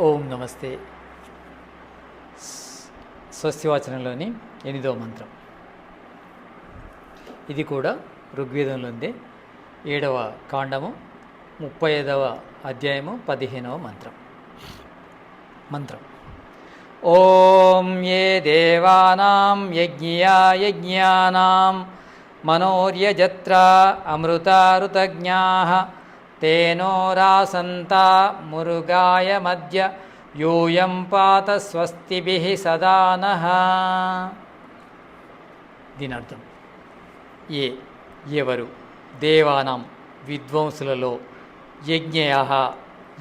ఓం నమస్తే. స్వస్తివాచనంలోని ఎనిమిదో మంత్రం. ఇది కూడా ఋగ్వేదంలోందే ఏడవ కాండము ముప్పై ఐదవ అధ్యాయము పదిహేనవ మంత్రం. మంత్రం. ఓం ఏ దేవానాం యజ్ఞయా యజ్ఞానాం మనోర్యజత్ర అమృతారుతజ్ఞా తేనోరాసంతా మురుగాయ మధ్య యూయం పాత స్వస్తిభి సదా దీని అర్థం ఏ ఎవరు దేవానం విద్వాంసులలో యజ్ఞయ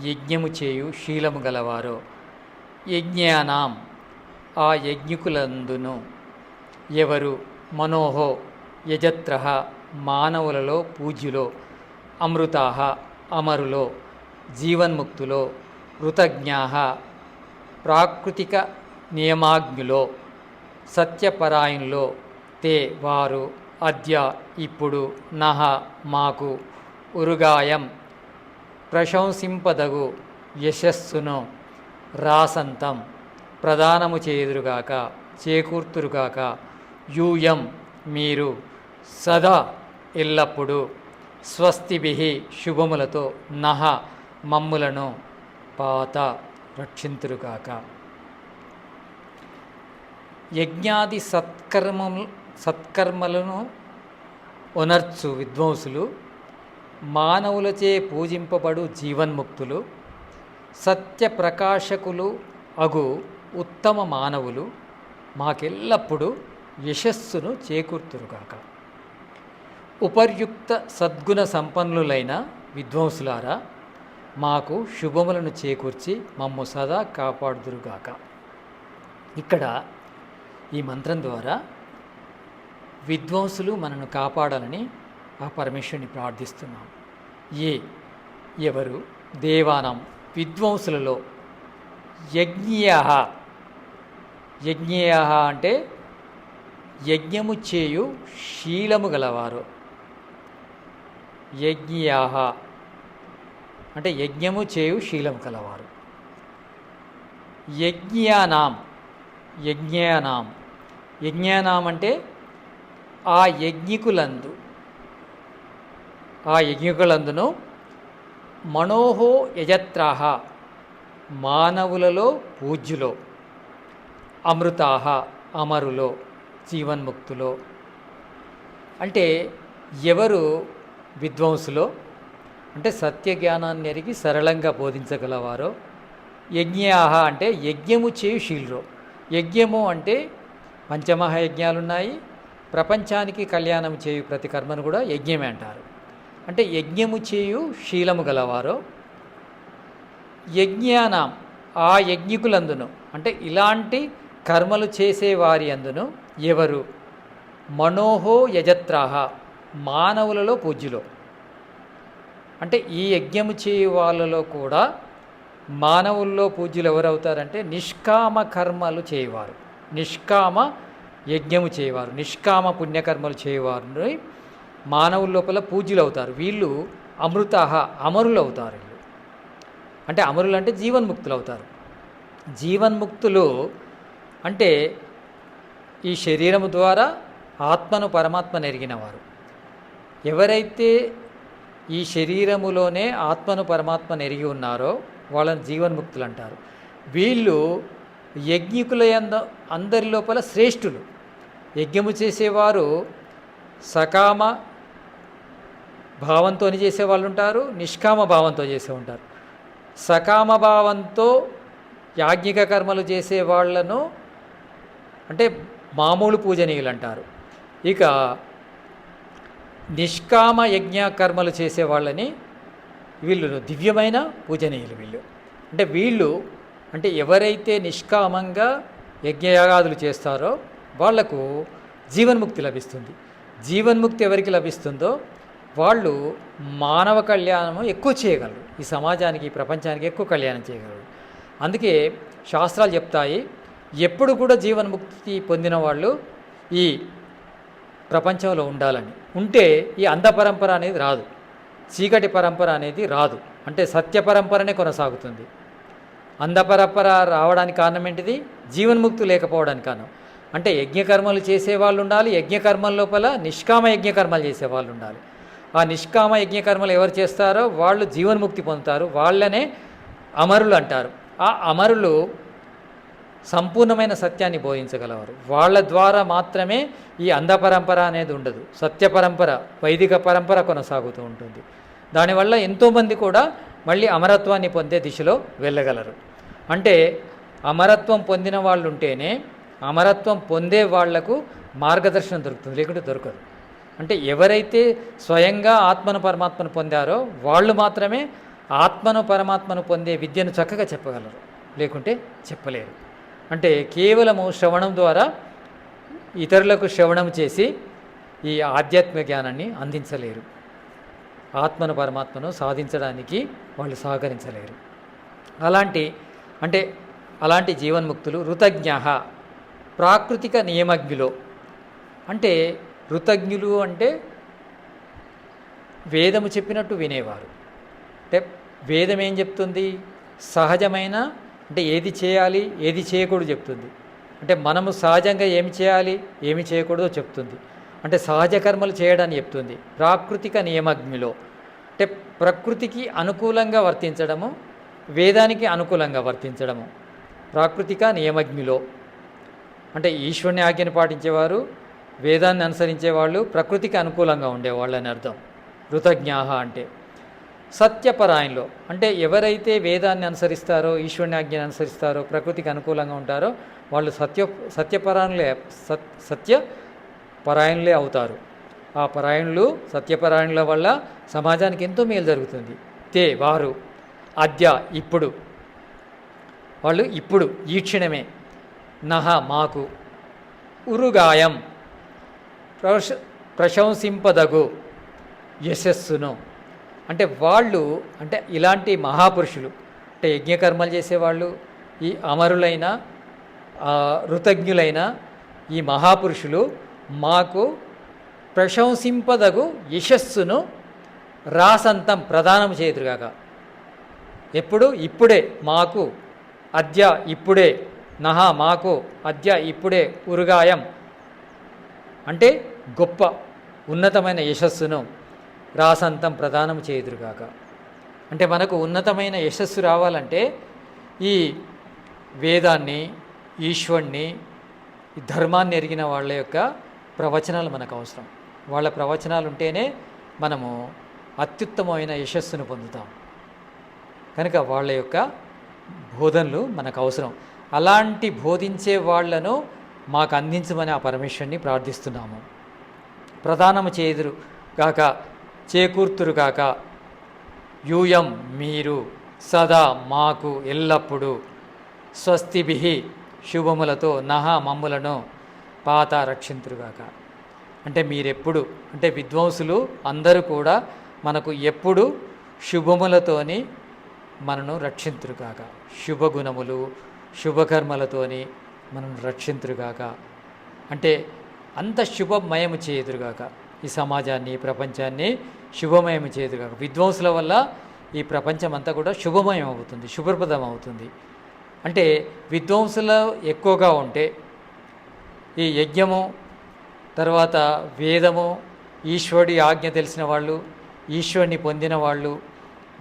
యజ్ఞము చేయు శీలము గలవారో? యజ్ఞానాం ఆ యజ్ఞకులందును. ఎవరు మనోహో యజత్ర మానవులలో పూజ్యులో అమృతాహ అమరులో జీవన్ముక్తులో కృతజ్ఞా ప్రాకృతిక నియమాజ్ఞులో సత్యపరాయణులో తే వారు అద్య ఇప్పుడు నహ మాకు ఉరుగాయం ప్రశంసింపదగు యశస్సును రాసంతం ప్రదానము చేదురుగాక చేకూర్తురుగాక యూయం మీరు సదా ఎల్లప్పుడూ. స్వస్తిభి శుభములతో నహ మమ్ములను పాత రక్షింతురుగాక. యజ్ఞాది సత్కర్మము సత్కర్మలను ఒనర్చు విద్వాంసులు మానవులచే పూజింపబడు జీవన్ముక్తులు సత్యప్రకాశకులు అగు ఉత్తమ మానవులు మాకెల్లప్పుడూ యశస్సును చేకూర్తురుగాక. ఉపర్యుక్త సద్గుణ సంపన్నులైన విద్వాంసులారా మాకు శుభములను చేకూర్చి మమ్ము సదా కాపాడుదురుగాక. ఇక్కడ ఈ మంత్రం ద్వారా విద్వాంసులు మనను కాపాడాలని ఆ పరమేశ్వరుని ప్రార్థిస్తున్నాం. ఏ ఎవరు? దేవానం విద్వాంసులలో యజ్ఞీయ. యజ్ఞేయ అంటే యజ్ఞము చేయు శీలము గలవారు. యజ్ఞయాహ. అంటే యజ్ఞము చేయు శీలం కలవారు. యజ్ఞానాం యజ్ఞానాం యజ్ఞానాం అంటే ఆ యజ్ఞికులందు ఆ యజ్ఞికులందును మనోహో యజత్రాహ మానవులలో పూజ్యులో అమృతాహ అమరులో జీవన్ముక్తులో. అంటే ఎవరు విద్వాంసులో అంటే సత్య జ్ఞానాన్ని ఎరిగి సరళంగా బోధించగలవారో? యజ్ఞాహ అంటే యజ్ఞము చేయు శీలురో. యజ్ఞము అంటే పంచమహాయజ్ఞాలున్నాయి ప్రపంచానికి కళ్యాణం చేయు ప్రతి కర్మను కూడా యజ్ఞమే అంటారు. అంటే యజ్ఞము చేయు శీలము గలవారో? యజ్ఞానం ఆ యజ్ఞికులందును అంటే ఇలాంటి కర్మలు చేసేవారి అందును ఎవరు? మనోహో యజత్రాహ. మానవులలో పూజ్యులు. అంటే ఈ యజ్ఞము చేయ వాళ్ళలో కూడా మానవుల్లో పూజ్యులు ఎవరవుతారంటే నిష్కామ కర్మలు చేయవారు. నిష్కామ యజ్ఞము చేయవారు. నిష్కామ పుణ్యకర్మలు చేయవారు మానవుల లోపల పూజ్యులు అవుతారు. వీళ్ళు అమృత అమరులు అవుతారు వీళ్ళు. అంటే అమరులు అంటే జీవన్ముక్తులు అవుతారు. జీవన్ముక్తులు అంటే ఈ శరీరము ద్వారా ఆత్మను పరమాత్మ ఎరిగినవారు ఎవరైతే ఈ శరీరములోనే ఆత్మను పరమాత్మను ఎరిగి ఉన్నారో వాళ్ళని జీవన్ముక్తులు అంటారు. వీళ్ళు యజ్ఞికుల అందరి లోపల శ్రేష్ఠులు. యజ్ఞము చేసేవారు సకామ భావంతో చేసే వాళ్ళు ఉంటారు నిష్కామ భావంతో చేసే ఉంటారు. సకామ భావంతో యాజ్ఞిక కర్మలు చేసే వాళ్ళను అంటే మామూలు పూజనీయులు అంటారు. ఇక నిష్కామ యజ్ఞ కర్మలు చేసే వాళ్ళని వీళ్ళు దివ్యమైన పూజనీయులు వీళ్ళు. అంటే వీళ్ళు అంటే ఎవరైతే నిష్కామంగా యజ్ఞయాగాదులు చేస్తారో వాళ్ళకు జీవన్ముక్తి లభిస్తుంది. జీవన్ముక్తి ఎవరికి లభిస్తుందో వాళ్ళు మానవ కళ్యాణము ఎక్కువ చేయగలరు. ఈ సమాజానికి ఈ ప్రపంచానికి ఎక్కువ కళ్యాణం చేయగలరు. అందుకే శాస్త్రాలు చెప్తాయి ఎప్పుడు కూడా జీవన్ముక్తి పొందిన వాళ్ళు ఈ ప్రపంచంలో ఉండాలని. ఉంటే ఈ అంధ పరంపర అనేది రాదు. చీకటి పరంపర అనేది రాదు. అంటే సత్య పరంపరనే కొనసాగుతుంది. అంధపరపర రావడానికి కారణం ఏంటిది? జీవన్ముక్తి లేకపోవడానికి కారణం. అంటే యజ్ఞకర్మలు చేసేవాళ్ళు ఉండాలి యజ్ఞకర్మల లోపల నిష్కామ యజ్ఞకర్మలు చేసేవాళ్ళు ఉండాలి. ఆ నిష్కామ యజ్ఞకర్మలు ఎవరు చేస్తారో వాళ్ళు జీవన్ముక్తి పొందుతారు. వాళ్ళనే అమరులు అంటారు. ఆ అమరులు సంపూర్ణమైన సత్యాన్ని బోధించగలవారు. వాళ్ళ ద్వారా మాత్రమే ఈ అంధ పరంపర అనేది ఉండదు. సత్య పరంపర వైదిక పరంపర కొనసాగుతూ ఉంటుంది. దానివల్ల ఎంతోమంది కూడా మళ్ళీ అమరత్వాన్ని పొందే దిశలో వెళ్ళగలరు. అంటే అమరత్వం పొందిన వాళ్ళు ఉంటేనే అమరత్వం పొందే వాళ్ళకు మార్గదర్శనం దొరుకుతుంది. లేకుంటే దొరకదు. అంటే ఎవరైతే స్వయంగా ఆత్మను పరమాత్మను పొందారో వాళ్ళు మాత్రమే ఆత్మను పరమాత్మను పొందే విద్యను చక్కగా చెప్పగలరు. లేకుంటే చెప్పలేరు. అంటే కేవలము శ్రవణం ద్వారా ఇతరులకు శ్రవణం చేసి ఈ ఆధ్యాత్మిక జ్ఞానాన్ని అందించలేరు. ఆత్మను పరమాత్మను సాధించడానికి వాళ్ళు సహకరించలేరు. అలాంటి అంటే అలాంటి జీవన్ముక్తులు ఋతజ్ఞ ప్రాకృతిక నియమజ్ఞులు. అంటే ఋతజ్ఞులు అంటే వేదము చెప్పినట్టు వినేవారు. అంటే వేదం ఏం చెప్తుంది? సహజమైన అంటే ఏది చేయాలి ఏది చేయకూడదు చెప్తుంది. అంటే మనము సహజంగా ఏమి చేయాలి ఏమి చేయకూడదో చెప్తుంది. అంటే సహజ కర్మలు చేయడాన్ని చెప్తుంది. ప్రాకృతిక నియమగ్నిలో అంటే ప్రకృతికి అనుకూలంగా వర్తించడము వేదానికి అనుకూలంగా వర్తించడము. ప్రాకృతిక నియమగ్నిలో అంటే ఈశ్వరుని ఆజ్ఞను పాటించేవారు వేదాన్ని అనుసరించేవాళ్ళు ప్రకృతికి అనుకూలంగా ఉండేవాళ్ళు అని అర్థం. ఋతజ్ఞాహ అంటే. సత్యపరాయణలో. అంటే ఎవరైతే వేదాన్ని అనుసరిస్తారో ఈశ్వరుని ఆజ్ఞను అనుసరిస్తారో ప్రకృతికి అనుకూలంగా ఉంటారో వాళ్ళు సత్య సత్యపరాయణలే సత్ సత్య పరాయణులే అవుతారు. ఆ పరాయణులు సత్యపరాయణుల వల్ల సమాజానికి ఎంతో మేలు జరుగుతుంది. తే వారు అద్య ఇప్పుడు. వాళ్ళు ఇప్పుడు ఈ క్షణమే. నహ మాకు. ఉరుగాయం. ప్రశ ప్రశంసింపదగు. యశస్సును. అంటే వాళ్ళు అంటే ఇలాంటి మహాపురుషులు అంటే యజ్ఞకర్మలు చేసేవాళ్ళు ఈ అమరులైన ఋతజ్ఞులైన ఈ మహాపురుషులు మాకు ప్రశంసింపదగు యశస్సును రాసంతం ప్రదానం చేయదురుగాక ఎప్పుడు? ఇప్పుడే మాకు అద్య ఇప్పుడే నహ మాకు అద్య ఇప్పుడే ఉరుగాయం. అంటే గొప్ప ఉన్నతమైన యశస్సును రాసంతం ప్రదానం చేయుదురుగాక. అంటే మనకు ఉన్నతమైన యశస్సు రావాలంటే ఈ వేదాన్ని ఈశ్వరుణ్ణి ఈ ధర్మాన్ని ఎరిగిన వాళ్ళ యొక్క ప్రవచనాలు మనకు అవసరం. వాళ్ళ ప్రవచనాలు ఉంటేనే మనము అత్యుత్తమమైన యశస్సును పొందుతాం. కనుక వాళ్ళ యొక్క బోధనలు మనకు అవసరం. అలాంటి బోధించే వాళ్ళను మాకు అందించమని ఆ పరమేశ్వరుని ప్రార్థిస్తున్నాము. ప్రధానము చేదురు కాక చేకూర్తురు కాక యూయం మీరు సదా మాకు ఎల్లప్పుడూ స్వస్తిభి శుభములతో నహ మమ్ములను పాత రక్షింతురుగాక. అంటే మీరెప్పుడు అంటే విద్వాంసులు అందరూ కూడా మనకు ఎప్పుడు శుభములతోని మనను రక్షింతురుగాక. శుభగుణములు శుభకర్మలతోని మనను రక్షింతురుగాక. అంటే అంత శుభమయము చేయుదురుగాక. ఈ సమాజాన్ని ఈ ప్రపంచాన్ని శుభమయం చేయుదురుగాక విద్వాంసుల వల్ల ఈ ప్రపంచం అంతా కూడా శుభమయం అవుతుంది శుభప్రదం అవుతుంది. అంటే విద్వాంసులు ఎక్కువగా ఉంటే ఈ యజ్ఞము తర్వాత వేదము ఈశ్వరుడి ఆజ్ఞ తెలిసిన వాళ్ళు ఈశ్వరుని పొందిన వాళ్ళు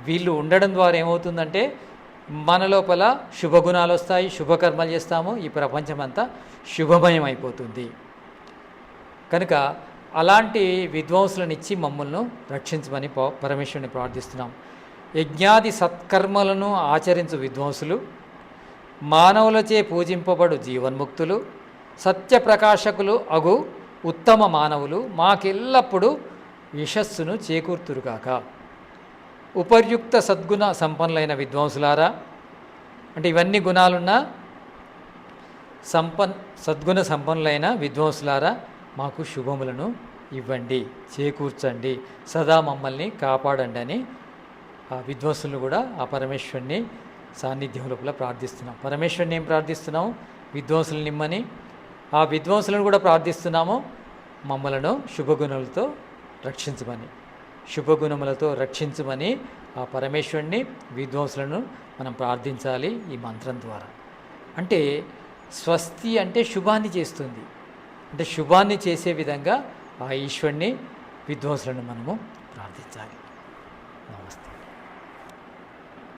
వీళ్ళు ఉండడం ద్వారా ఏమవుతుందంటే మన లోపల శుభగుణాలు వస్తాయి శుభకర్మలు చేస్తాము ఈ ప్రపంచం అంతా శుభమయం అయిపోతుంది కనుక అలాంటి విధ్వంసులనిచ్చి మమ్మల్ని రక్షించమని పరమేశ్వరుని ప్రార్థిస్తున్నాం. యజ్ఞాది సత్కర్మలను ఆచరించు విద్వాంసులు మానవులచే పూజింపబడు జీవన్ముక్తులు సత్యప్రకాశకులు అగు ఉత్తమ మానవులు మాకెల్లప్పుడూ యశస్సును చేకూర్తురుగాక ఉపర్యుక్త సద్గుణ సంపన్నులైన విద్వాంసులారా అంటే ఇవన్నీ గుణాలున్న సంపన్ సద్గుణ సంపన్నులైన విద్వాంసులారా మాకు శుభములను ఇవ్వండి చేకూర్చండి సదా మమ్మల్ని కాపాడండి అని ఆ విద్వాంసులను కూడా ఆ పరమేశ్వరుని సాన్నిధ్యం లోపల ప్రార్థిస్తున్నాం. పరమేశ్వరుని ఏం ప్రార్థిస్తున్నాము? విద్వాంసులు నిమ్మని ఆ విద్వాంసులను కూడా ప్రార్థిస్తున్నాము. మమ్మలను శుభగుణాలతో రక్షించమని శుభగుణములతో రక్షించమని ఆ పరమేశ్వరుణ్ణి విద్వాంసులను మనం ప్రార్థించాలి ఈ మంత్రం ద్వారా. అంటే స్వస్తి అంటే శుభాన్ని చేస్తుంది. అంటే శుభాన్ని చేసే విధంగా ఆ ఈశ్వరుని విద్వాంసులను మనము ప్రార్థించాలి.